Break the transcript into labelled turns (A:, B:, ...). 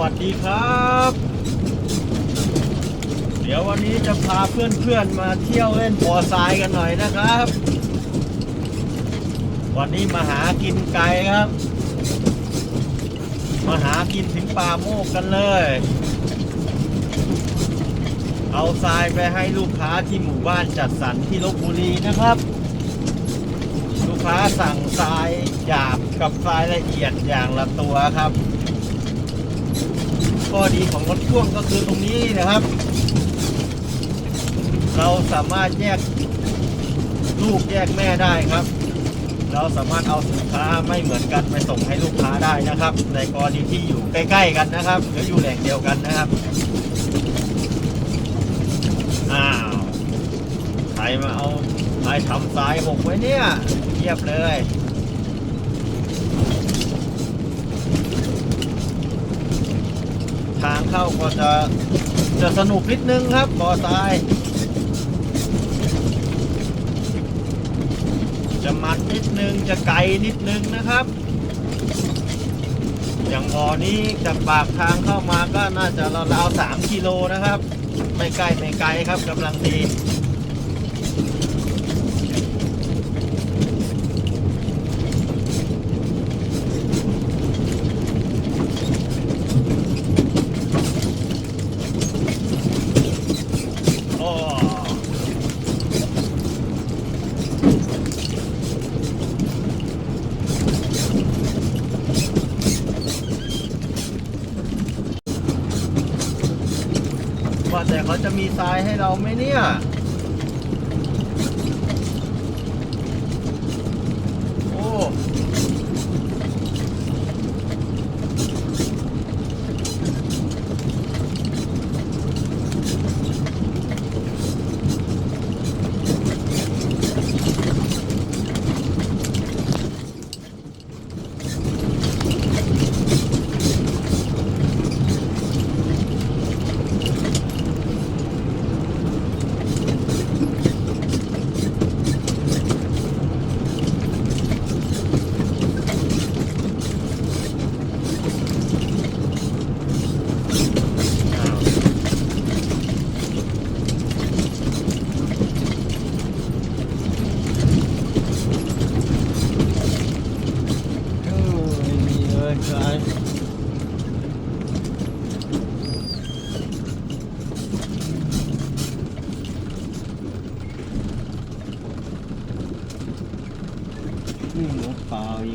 A: วัสดีครับ เดี๋ยววันนี้จะพาเพื่อนๆมาเที่ยวเล่นบ่อทรายกันหน่อยนะครับ วันนี้มาหากินไก่ครับ มาหากินถึงป่าโมกกันเลย เอาทรายไปให้ลูกค้าที่หมู่บ้านจัดสรรที่ลบบุรีนะครับ ลูกค้าสั่งทรายหยาบกับทรายละเอียดอย่างละตัวครับ ข้อดีของรถพ่วงก็คือตรงนี้นะครับ เราสามารถแยกลูกแยกแม่ได้ครับ เราสามารถเอาสินค้าไม่เหมือนกันไปส่งให้ลูกค้าได้นะครับ ในกรณีที่อยู่ใกล้ ๆ กันนะครับ หรืออยู่แหล่งเดียวกันนะครับอ้าวใครมาเอาใครทำทรายหกไว้เนี่ยเทียบเลย ทาง เข้าก็จะจะสนุกนิดนึงครับบ่อทราย จะมันนิดนึงจะไกลนิดนึงนะครับ อย่างบ่อนี้จากปากทางเข้ามาก็น่าจะราวๆสามกิโลนะครับ ไม่ใกล้ไม่ไกลครับกำลังดี โอ้ ว่าแต่เขาจะมีทรายให้เราไหมเนี่ย Ayun, oh, pawi.